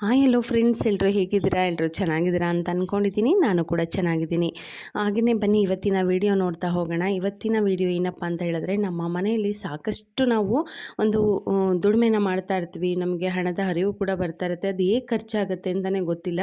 Hi ಎಲ್ಲೋ friends ಎಲ್ಲರೂ ಹೇಗಿದ್ದೀರಾ? ಎಲ್ಲರೂ ಚೆನ್ನಾಗಿದ್ದೀರಾ ಅಂತ ಅಂದ್ಕೊಂಡಿದ್ದೀನಿ ನಾನು ಕೂಡ ಚೆನ್ನಾಗಿದ್ದೀನಿ. ಹಾಗೆಯೇ ಬನ್ನಿ, ಇವತ್ತಿನ ವಿಡಿಯೋ ನೋಡ್ತಾ ಹೋಗೋಣ. ಇವತ್ತಿನ ವಿಡಿಯೋ ಏನಪ್ಪ ಅಂತ ಹೇಳಿದ್ರೆ, ನಮ್ಮ ಮನೆಯಲ್ಲಿ ಸಾಕಷ್ಟು ನಾವು ಒಂದು ದುಡಿಮೆನ ಮಾಡ್ತಾ ಇರ್ತೀವಿ. ನಮಗೆ ಹಣದ ಹರಿವು ಕೂಡ ಬರ್ತಾ ಇರುತ್ತೆ. ಅದು ಹೇಗೆ ಖರ್ಚಾಗುತ್ತೆ ಅಂತಲೇ ಗೊತ್ತಿಲ್ಲ.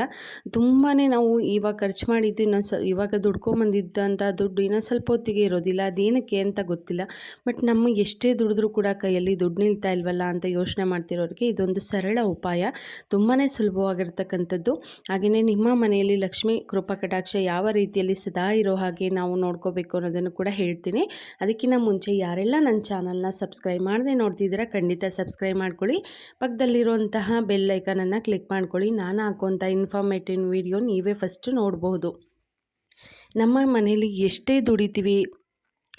ತುಂಬಾ ನಾವು ಇವಾಗ ಖರ್ಚು ಮಾಡಿದ್ದು ಇನ್ನೊಂದು ಸ, ಇವಾಗ ದುಡ್ಕೊಂಬಂದಿದ್ದಂಥ ದುಡ್ಡು ಇನ್ನೊಂದು ಸ್ವಲ್ಪ ಹೊತ್ತಿಗೆ ಇರೋದಿಲ್ಲ. ಅದೇನಕ್ಕೆ ಅಂತ ಗೊತ್ತಿಲ್ಲ. ಬಟ್ ನಮ್ಮ ಎಷ್ಟೇ ದುಡಿದ್ರೂ ಕೂಡ ಕೈಯಲ್ಲಿ ದುಡ್ಡು ನಿಲ್ತಾ ಇಲ್ವಲ್ಲ ಅಂತ ಯೋಚನೆ ಮಾಡ್ತಿರೋರಿಗೆ ಇದೊಂದು ಸರಳ ಉಪಾಯ. ತುಂಬಾ ಸುಲಭವಾಗಿರ್ತಕ್ಕಂಥದ್ದು. ಹಾಗೆಯೇ ನಿಮ್ಮ ಮನೆಯಲ್ಲಿ ಲಕ್ಷ್ಮೀ ಕೃಪಾ ಕಟಾಕ್ಷ ಯಾವ ರೀತಿಯಲ್ಲಿ ಸದಾ ಇರೋ ಹಾಗೆ ನಾವು ನೋಡ್ಕೋಬೇಕು ಅನ್ನೋದನ್ನು ಕೂಡ ಹೇಳ್ತೀನಿ. ಅದಕ್ಕಿಂತ ಮುಂಚೆ ಯಾರೆಲ್ಲ ನನ್ನ ಚಾನಲ್ನ ಸಬ್ಸ್ಕ್ರೈಬ್ ಮಾಡದೆ ನೋಡ್ತಿದ್ದೀರಾ ಖಂಡಿತ ಸಬ್ಸ್ಕ್ರೈಬ್ ಮಾಡ್ಕೊಳ್ಳಿ. ಪಕ್ಕದಲ್ಲಿರುವಂತಹ ಬೆಲ್ ಐಕನನ್ನು ಕ್ಲಿಕ್ ಮಾಡ್ಕೊಳ್ಳಿ. ನಾನು ಹಾಕುವಂಥ ಇನ್ಫಾರ್ಮೇಟಿವ್ ವಿಡಿಯೋ ನೀವೇ ಫಸ್ಟು ನೋಡಬಹುದು ನಮ್ಮ ಮನೆಯಲ್ಲಿ ಎಷ್ಟೇ ದುಡಿತೀವಿ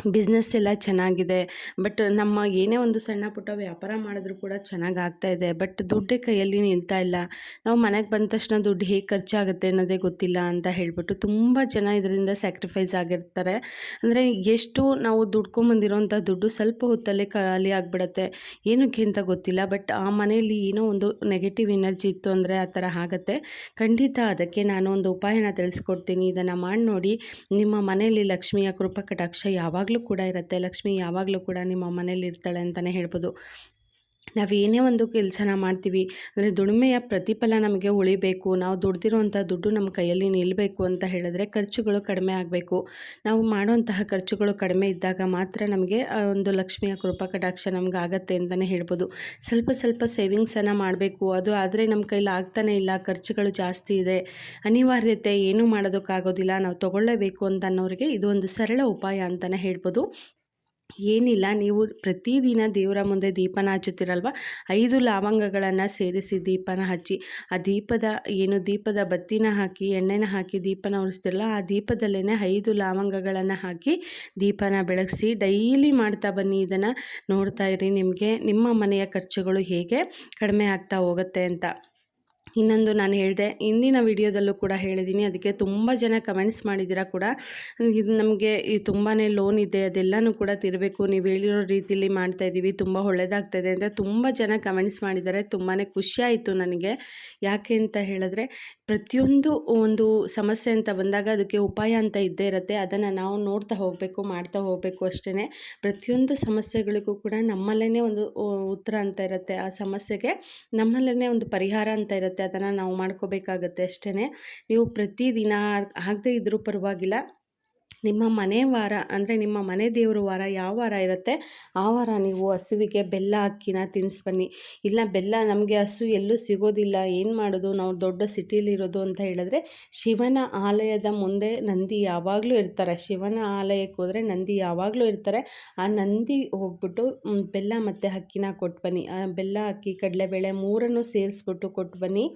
ಬಿಸ್ನೆಸ್ ಎಲ್ಲ ಚೆನ್ನಾಗಿದೆ. ಬಟ್ ನಮ್ಮ ಏನೇ ಒಂದು ಸಣ್ಣ ಪುಟ್ಟ ವ್ಯಾಪಾರ ಮಾಡಿದ್ರು ಕೂಡ ಚೆನ್ನಾಗಿ ಆಗ್ತಾ ಇದೆ. ಬಟ್ ದುಡ್ಡೇ ಕೈಯಲ್ಲಿ ನಿಲ್ತಾ ಇಲ್ಲ. ನಾವು ಮನೆಗೆ ಬಂದ ತಕ್ಷಣ ದುಡ್ಡು ಹೇಗೆ ಖರ್ಚಾಗುತ್ತೆ ಅನ್ನೋದೇ ಗೊತ್ತಿಲ್ಲ ಅಂತ ಹೇಳಿಬಿಟ್ಟು ತುಂಬ ಜನ ಇದರಿಂದ ಸ್ಯಾಕ್ರಿಫೈಸ್ ಆಗಿರ್ತಾರೆ. ಅಂದರೆ ಎಷ್ಟು ನಾವು ದುಡ್ಕೊಂಬಂದಿರೋಂಥ ದುಡ್ಡು ಸ್ವಲ್ಪ ಹೊತ್ತಲ್ಲೇ ಖಾಲಿ ಆಗಿಬಿಡತ್ತೆ. ಏನಕ್ಕೆ ಅಂತ ಗೊತ್ತಿಲ್ಲ. ಬಟ್ ಆ ಮನೆಯಲ್ಲಿ ಏನೋ ಒಂದು ನೆಗೆಟಿವ್ ಎನರ್ಜಿ ಇತ್ತು ಅಂದರೆ ಆ ಥರ ಆಗತ್ತೆ. ಖಂಡಿತ ಅದಕ್ಕೆ ನಾನು ಒಂದು ಉಪಾಯನ ತಿಳಿಸ್ಕೊಡ್ತೀನಿ. ಇದನ್ನು ಮಾಡಿ ನೋಡಿ ನಿಮ್ಮ ಮನೆಯಲ್ಲಿ ಲಕ್ಷ್ಮಿಯ ಕೃಪಾ ಕಟಾಕ್ಷ ಯಾವಾಗಲೂ ಕೂಡ ಇರುತ್ತೆ. ಲಕ್ಷ್ಮಿ ಯಾವಾಗಲೂ ಕೂಡ ನಿಮ್ಮ ಮನೇಲಿ ಇರ್ತಾಳೆ ಅಂತಲೇ ಹೇಳ್ಬೋದು. ನಾವು ಏನೇ ಒಂದು ಕೆಲಸನ ಮಾಡ್ತೀವಿ, ಅಂದರೆ ದುಡಿಮೆಯ ಪ್ರತಿಫಲ ನಮಗೆ ಉಳಿಬೇಕು, ನಾವು ದುಡ್ದಿರೋವಂಥ ದುಡ್ಡು ನಮ್ಮ ಕೈಯಲ್ಲಿ ನಿಲ್ಲಬೇಕು ಅಂತ ಹೇಳಿದ್ರೆ ಖರ್ಚುಗಳು ಕಡಿಮೆ ಆಗಬೇಕು. ನಾವು ಮಾಡುವಂತಹ ಖರ್ಚುಗಳು ಕಡಿಮೆ ಇದ್ದಾಗ ಮಾತ್ರ ನಮಗೆ ಒಂದು ಲಕ್ಷ್ಮಿಯ ಕೃಪಾ ಕಟಾಕ್ಷ ನಮ್ಗೆ ಆಗತ್ತೆ ಅಂತಲೇ ಹೇಳ್ಬೋದು. ಸ್ವಲ್ಪ ಸ್ವಲ್ಪ ಸೇವಿಂಗ್ಸನ್ನು ಮಾಡಬೇಕು, ಅದು ಆದರೆ ನಮ್ಮ ಕೈಲಿ ಆಗ್ತಾನೆ ಇಲ್ಲ, ಖರ್ಚುಗಳು ಜಾಸ್ತಿ ಇದೆ, ಅನಿವಾರ್ಯತೆ ಏನೂ ಮಾಡೋದಕ್ಕಾಗೋದಿಲ್ಲ, ನಾವು ತೊಗೊಳ್ಳೇಬೇಕು ಅಂತ ಅನ್ನೋರಿಗೆ ಇದು ಒಂದು ಸರಳ ಉಪಾಯ ಅಂತಲೇ ಹೇಳ್ಬೋದು. ಏನಿಲ್ಲ, ನೀವು ಪ್ರತಿದಿನ ದೇವರ ಮುಂದೆ ದೀಪನ ಹಚ್ಚುತ್ತೀರಲ್ವ? ಐದು ಲವಂಗಗಳನ್ನು ಸೇರಿಸಿ ದೀಪನ ಹಚ್ಚಿ, ಆ ದೀಪದ ಏನು ದೀಪದ ಬತ್ತಿನ ಹಾಕಿ, ಎಣ್ಣೆನ ಹಾಕಿ ದೀಪನ ಉರಿಸ್ತಿರಲ್ಲ, ಆ ದೀಪದಲ್ಲೇ ಐದು ಲವಂಗಗಳನ್ನು ಹಾಕಿ ದೀಪನ ಬೆಳಗಿಸಿ ಡೈಲಿ ಮಾಡ್ತಾ ಬನ್ನಿ. ಇದನ್ನು ನೋಡ್ತಾ ಇರಿ, ನಿಮಗೆ ನಿಮ್ಮ ಮನೆಯ ಖರ್ಚುಗಳು ಹೇಗೆ ಕಡಿಮೆ ಆಗ್ತಾ ಹೋಗುತ್ತೆ ಅಂತ. ಇನ್ನೊಂದು ನಾನು ಹೇಳಿದೆ ಇಂದಿನ ವಿಡಿಯೋದಲ್ಲೂ ಕೂಡ ಹೇಳಿದ್ದೀನಿ ಅದಕ್ಕೆ ತುಂಬ ಜನ ಕಮೆಂಟ್ಸ್ ಮಾಡಿದ್ದೀರಾ ಕೂಡ. ಇದು ನಮಗೆ ಈ ತುಂಬಾ ಲೋನ್ ಇದೆ, ಅದೆಲ್ಲನೂ ಕೂಡ ತಿರಬೇಕು, ನೀವು ಹೇಳಿರೋ ರೀತಿಯಲ್ಲಿ ಮಾಡ್ತಾ ಇದ್ದೀವಿ ತುಂಬ ಒಳ್ಳೆಯದಾಗ್ತಾಯಿದೆ ಅಂತ ತುಂಬ ಜನ ಕಮೆಂಟ್ಸ್ ಮಾಡಿದ್ದಾರೆ ತುಂಬಾ ಖುಷಿ ಆಯಿತು ನನಗೆ. ಯಾಕೆ ಅಂತ ಹೇಳಿದ್ರೆ, ಪ್ರತಿಯೊಂದು ಒಂದು ಸಮಸ್ಯೆ ಅಂತ ಬಂದಾಗ ಅದಕ್ಕೆ ಉಪಾಯ ಅಂತ ಇದ್ದೇ ಇರುತ್ತೆ, ಅದನ್ನು ನಾವು ನೋಡ್ತಾ ಹೋಗಬೇಕು, ಮಾಡ್ತಾ ಹೋಗಬೇಕು ಅಷ್ಟೇ ಪ್ರತಿಯೊಂದು ಸಮಸ್ಯೆಗಳಿಗೂ ಕೂಡ ನಮ್ಮಲ್ಲೇ ಒಂದು ಉತ್ತರ ಅಂತ ಇರುತ್ತೆ. ಆ ಸಮಸ್ಯೆಗೆ ನಮ್ಮಲ್ಲೇ ಒಂದು ಪರಿಹಾರ ಅಂತ ಇರುತ್ತೆ. ಅದನ್ನು ನಾವು ಮಾಡ್ಕೋಬೇಕಾಗತ್ತೆ ಅಷ್ಟೇ ನೀವು ಪ್ರತಿದಿನ ಆಗದೇ ಇದ್ದರೂ ಪರವಾಗಿಲ್ಲ. ನಿಮ್ಮ ಮನೆ ವಾರ ಅಂದರೆ ನಿಮ್ಮ ಮನೆ ದೇವ್ರ ವಾರ ಯಾವ ವಾರ ಇರುತ್ತೆ? ಆ ವಾರ ನೀವು ಹಸುವಿಗೆ ಬೆಲ್ಲ ಅಕ್ಕಿನ ತಿನ್ನಿಸ್ಬನ್ನಿ ಇಲ್ಲ ಬೆಲ್ಲ ನಮಗೆ ಹಸು ಎಲ್ಲೂ ಸಿಗೋದಿಲ್ಲ. ಏನು ಮಾಡೋದು? ನಾವು ದೊಡ್ಡ ಸಿಟಿಲಿರೋದು ಅಂತ ಹೇಳಿದ್ರೆ ಶಿವನ ಆಲಯದ ಮುಂದೆ ನಂದಿ ಯಾವಾಗಲೂ ಇರ್ತಾರೆ. ಶಿವನ ಆಲಯಕ್ಕೆ ಹೋದರೆ ನಂದಿ ಯಾವಾಗಲೂ ಇರ್ತಾರೆ. ಆ ನಂದಿ ಹೋಗ್ಬಿಟ್ಟು ಬೆಲ್ಲ ಮತ್ತು ಅಕ್ಕಿನ ಕೊಟ್ಟು ಬನ್ನಿ. ಆ ಬೆಲ್ಲ ಅಕ್ಕಿ ಕಡಲೆಬೇಳೆ ಮೂರನ್ನು ಸೇರಿಸ್ಬಿಟ್ಟು ಕೊಟ್ಟು ಬನ್ನಿ.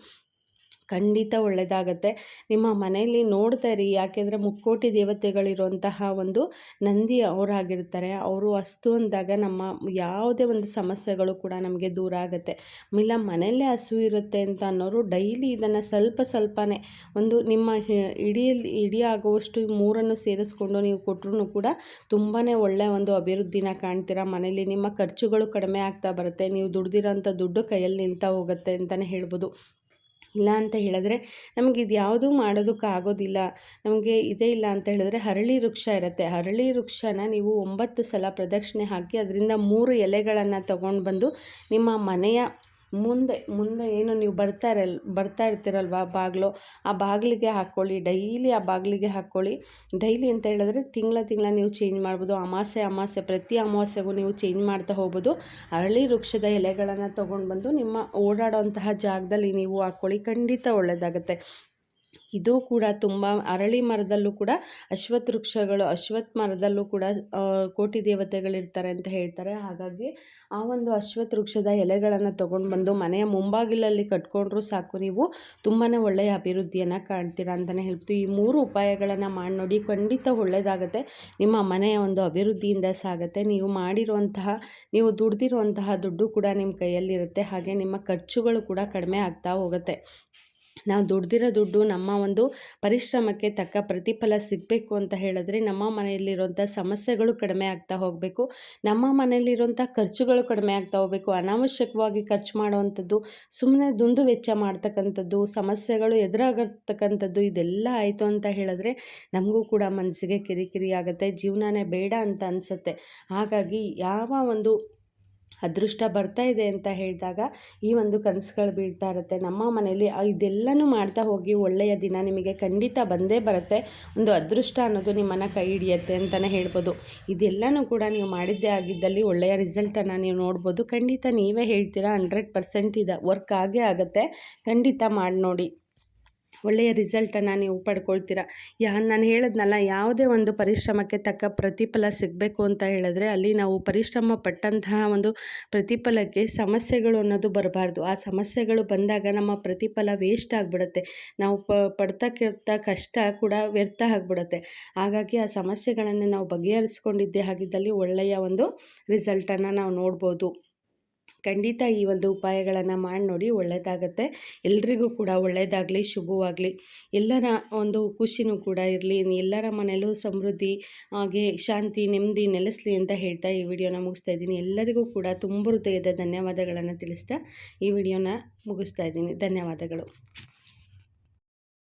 ಖಂಡಿತ ಒಳ್ಳೆಯದಾಗತ್ತೆ ನಿಮ್ಮ ಮನೆಯಲ್ಲಿ ನೋಡ್ತಾ ಇರಿ. ಯಾಕೆಂದರೆ ಮುಕ್ಕೋಟಿ ದೇವತೆಗಳಿರುವಂತಹ ಒಂದು ನಂದಿ ಅವರಾಗಿರ್ತಾರೆ. ಅವರು ಅಸ್ತು ಅಂದಾಗ ನಮ್ಮ ಯಾವುದೇ ಒಂದು ಸಮಸ್ಯೆಗಳು ಕೂಡ ನಮಗೆ ದೂರ ಆಗುತ್ತೆ. ಇಲ್ಲ ಮನೆಯಲ್ಲೇ ಹಸು ಇರುತ್ತೆ ಅಂತ ಅನ್ನೋರು ಡೈಲಿ ಇದನ್ನು ಸ್ವಲ್ಪ ಸ್ವಲ್ಪನೇ ಒಂದು ನಿಮ್ಮ ಇಡಿಯಲ್ಲಿ ಇಡೀ ಆಗುವಷ್ಟು ಮೂರನ್ನು ಸೇರಿಸ್ಕೊಂಡು ನೀವು ಕೊಟ್ಟರು ಕೂಡ ತುಂಬಾ ಒಳ್ಳೆಯ ಒಂದು ಅಭಿವೃದ್ಧಿನ ಕಾಣ್ತೀರಾ. ಮನೆಯಲ್ಲಿ ನಿಮ್ಮ ಖರ್ಚುಗಳು ಕಡಿಮೆ ಆಗ್ತಾ ಬರುತ್ತೆ. ನೀವು ದುಡ್ದಿರೋಂಥ ದುಡ್ಡು ಕೈಯಲ್ಲಿ ನಿಲ್ತಾ ಹೋಗುತ್ತೆ ಅಂತಲೇ ಹೇಳ್ಬೋದು. ಇಲ್ಲ ಅಂತ ಹೇಳಿದ್ರೆ ನಮಗೆ ಇದು ಯಾವುದೂ ಮಾಡೋದಕ್ಕೆ ಆಗೋದಿಲ್ಲ. ನಮಗೆ ಇದೇ ಇಲ್ಲ ಅಂತ ಹೇಳಿದ್ರೆ ಹರಳಿ ವೃಕ್ಷ ಇರುತ್ತೆ. ಹರಳಿ ವೃಕ್ಷನ ನೀವು ಒಂಬತ್ತು ಸಲ ಪ್ರದಕ್ಷಿಣೆ ಹಾಕಿ ಅದರಿಂದ ಮೂರು ಎಲೆಗಳನ್ನು ತಗೊಂಡು ಬಂದು ನಿಮ್ಮ ಮನೆಯ ಮುಂದೆ ಮುಂದೆ ಏನು ನೀವು ಬರ್ತಾ ಇರಲ್ ಬರ್ತಾ ಇರ್ತೀರಲ್ವ ಬಾಗಿಲು? ಆ ಬಾಗಿಲಿಗೆ ಹಾಕ್ಕೊಳ್ಳಿ, ಡೈಲಿ ಆ ಬಾಗಿಲಿಗೆ ಹಾಕ್ಕೊಳ್ಳಿ. ಡೈಲಿ ಅಂತ ಹೇಳಿದ್ರೆ ತಿಂಗಳ ತಿಂಗಳ ನೀವು ಚೇಂಜ್ ಮಾಡ್ಬೋದು. ಅಮಾಸೆ ಅಮಾಸೆ, ಪ್ರತಿ ಅಮಾವಾಸ್ಯೆಗೂ ನೀವು ಚೇಂಜ್ ಮಾಡ್ತಾ ಹೋಗ್ಬೋದು. ಅರಳಿ ವೃಕ್ಷದ ಎಲೆಗಳನ್ನು ತೊಗೊಂಡು ಬಂದು ನಿಮ್ಮ ಓಡಾಡೋಂತಹ ಜಾಗದಲ್ಲಿ ನೀವು ಹಾಕ್ಕೊಳ್ಳಿ. ಖಂಡಿತ ಒಳ್ಳೆಯದಾಗತ್ತೆ ಇದು ಕೂಡ ತುಂಬ ಅರಳಿ ಮರದಲ್ಲೂ ಕೂಡ ಅಶ್ವತ್ ವೃಕ್ಷಗಳು ಅಶ್ವತ್ ಮರದಲ್ಲೂ ಕೂಡ ಕೋಟಿ ದೇವತೆಗಳಿರ್ತಾರೆ ಅಂತ ಹೇಳ್ತಾರೆ. ಹಾಗಾಗಿ ಆ ಒಂದು ಅಶ್ವತ್ ವೃಕ್ಷದ ಎಲೆಗಳನ್ನು ತೊಗೊಂಡು ಬಂದು ಮನೆಯ ಮುಂಬಾಗಿಲಲ್ಲಿ ಕಟ್ಕೊಂಡ್ರೂ ಸಾಕು, ನೀವು ತುಂಬಾ ಒಳ್ಳೆಯ ಅಭಿವೃದ್ಧಿಯನ್ನು ಕಾಣ್ತೀರಾ ಅಂತಲೇ ಹೇಳ್ಬೋದು ಈ ಮೂರು ಉಪಾಯಗಳನ್ನು ಮಾಡಿ ನೋಡಿ ಖಂಡಿತ ಒಳ್ಳೆಯದಾಗುತ್ತೆ ನಿಮ್ಮ ಮನೆಯ ಒಂದು ಅಭಿವೃದ್ಧಿಯಿಂದ ಸಾಗುತ್ತೆ. ನೀವು ಮಾಡಿರುವಂತಹ ನೀವು ದುಡ್ದಿರುವಂತಹ ದುಡ್ಡು ಕೂಡ ನಿಮ್ಮ ಕೈಯಲ್ಲಿರುತ್ತೆ. ಹಾಗೆ ನಿಮ್ಮ ಖರ್ಚುಗಳು ಕೂಡ ಕಡಿಮೆ ಆಗ್ತಾ ಹೋಗುತ್ತೆ. ನಾವು ದುಡ್ದಿರೋ ದುಡ್ಡು ನಮ್ಮ ಒಂದು ಪರಿಶ್ರಮಕ್ಕೆ ತಕ್ಕ ಪ್ರತಿಫಲ ಸಿಗಬೇಕು ಅಂತ ಹೇಳಿದ್ರೆ ನಮ್ಮ ಮನೆಯಲ್ಲಿರುವಂಥ ಸಮಸ್ಯೆಗಳು ಕಡಿಮೆ ಆಗ್ತಾ ಹೋಗಬೇಕು. ನಮ್ಮ ಮನೆಯಲ್ಲಿರುವಂಥ ಖರ್ಚುಗಳು ಕಡಿಮೆ ಆಗ್ತಾ ಹೋಗಬೇಕು. ಅನಾವಶ್ಯಕವಾಗಿ ಖರ್ಚು ಮಾಡುವಂಥದ್ದು ಸುಮ್ಮನೆ ದುಂದು ವೆಚ್ಚ ಮಾಡ್ತಕ್ಕಂಥದ್ದು, ಸಮಸ್ಯೆಗಳು ಎದುರಾಗತಕ್ಕಂಥದ್ದು ಇದೆಲ್ಲ ಆಯಿತು ಅಂತ ಹೇಳಿದ್ರೆ ನಮಗೂ ಕೂಡ ಮನಸ್ಸಿಗೆ ಕಿರಿಕಿರಿ ಆಗುತ್ತೆ. ಜೀವನನೇ ಬೇಡ ಅಂತ ಅನಿಸುತ್ತೆ. ಹಾಗಾಗಿ ಯಾವ ಒಂದು ಅದೃಷ್ಟ ಬರ್ತಾ ಇದೆ ಅಂತ ಹೇಳಿದಾಗ ಈ ಒಂದು ಕನಸುಗಳು ಬೀಳ್ತಾ ಇರುತ್ತೆ. ನಮ್ಮ ಮನೆಯಲ್ಲಿ ಇದೆಲ್ಲನೂ ಮಾಡ್ತಾ ಹೋಗಿ ಒಳ್ಳೆಯ ದಿನ ನಿಮಗೆ ಖಂಡಿತ ಬಂದೇ ಬರುತ್ತೆ. ಒಂದು ಅದೃಷ್ಟ ಅನ್ನೋದು ನಿಮ್ಮನ್ನು ಕೈ ಹಿಡಿಯುತ್ತೆ ಅಂತಲೇ ಹೇಳ್ಬೋದು. ಇದೆಲ್ಲನೂ ಕೂಡ ನೀವು ಮಾಡಿದ್ದೇ ಆಗಿದ್ದಲ್ಲಿ ಒಳ್ಳೆಯ ರಿಸಲ್ಟನ್ನು ನೀವು ನೋಡ್ಬೋದು. ಖಂಡಿತ ನೀವೇ ಹೇಳ್ತೀರಾ ಹಂಡ್ರೆಡ್ ಪರ್ಸೆಂಟ್ ಇದೆ ವರ್ಕ್ ಆಗೇ ಆಗುತ್ತೆ. ಖಂಡಿತ ಮಾಡಿ ನೋಡಿ ಒಳ್ಳೆಯ ರಿಸಲ್ಟನ್ನು ನೀವು ಪಡ್ಕೊಳ್ತೀರ. ಯಾ, ನಾನು ಹೇಳಿದ್ನಲ್ಲ, ಯಾವುದೇ ಒಂದು ಪರಿಶ್ರಮಕ್ಕೆ ತಕ್ಕ ಪ್ರತಿಫಲ ಸಿಗಬೇಕು ಅಂತ ಹೇಳಿದ್ರೆ ಅಲ್ಲಿ ನಾವು ಪರಿಶ್ರಮ ಪಟ್ಟಂತಹ ಒಂದು ಪ್ರತಿಫಲಕ್ಕೆ ಸಮಸ್ಯೆಗಳು ಅನ್ನೋದು ಬರಬಾರ್ದು. ಆ ಸಮಸ್ಯೆಗಳು ಬಂದಾಗ ನಮ್ಮ ಪ್ರತಿಫಲ ವೇಸ್ಟ್ ಆಗಿಬಿಡುತ್ತೆ. ನಾವು ಪ ಪಡ್ತಕ್ಕಿರ್ತ ಕಷ್ಟ ಕೂಡ ವ್ಯರ್ಥ ಆಗಿಬಿಡುತ್ತೆ. ಹಾಗಾಗಿ ಆ ಸಮಸ್ಯೆಗಳನ್ನು ನಾವು ಬಗೆಹರಿಸ್ಕೊಂಡಿದ್ದೇ ಆಗಿದ್ದಲ್ಲಿ ಒಳ್ಳೆಯ ಒಂದು ರಿಸಲ್ಟನ್ನು ನಾವು ನೋಡ್ಬೋದು. ಖಂಡಿತ ಈ ಒಂದು ಉಪಾಯಗಳನ್ನು ಮಾಡಿ ನೋಡಿ ಒಳ್ಳೆಯದಾಗತ್ತೆ ಎಲ್ರಿಗೂ ಕೂಡ ಒಳ್ಳೆಯದಾಗಲಿ ಶುಭವಾಗಲಿ. ಎಲ್ಲರ ಒಂದು ಖುಷಿನೂ ಕೂಡ ಇರಲಿ. ಎಲ್ಲರ ಮನೆಯಲ್ಲೂ ಸಮೃದ್ಧಿ, ಹಾಗೆ ಶಾಂತಿ, ನೆಮ್ಮದಿ ನೆಲೆಸಲಿ ಅಂತ ಹೇಳ್ತಾ ಈ ವಿಡಿಯೋನ ಮುಗಿಸ್ತಾ ಇದ್ದೀನಿ. ಎಲ್ಲರಿಗೂ ಕೂಡ ತುಂಬ ಹೃದಯದ ಧನ್ಯವಾದಗಳನ್ನು ತಿಳಿಸ್ತಾ ಈ ವಿಡಿಯೋನ ಮುಗಿಸ್ತಾ ಇದ್ದೀನಿ. ಧನ್ಯವಾದಗಳು.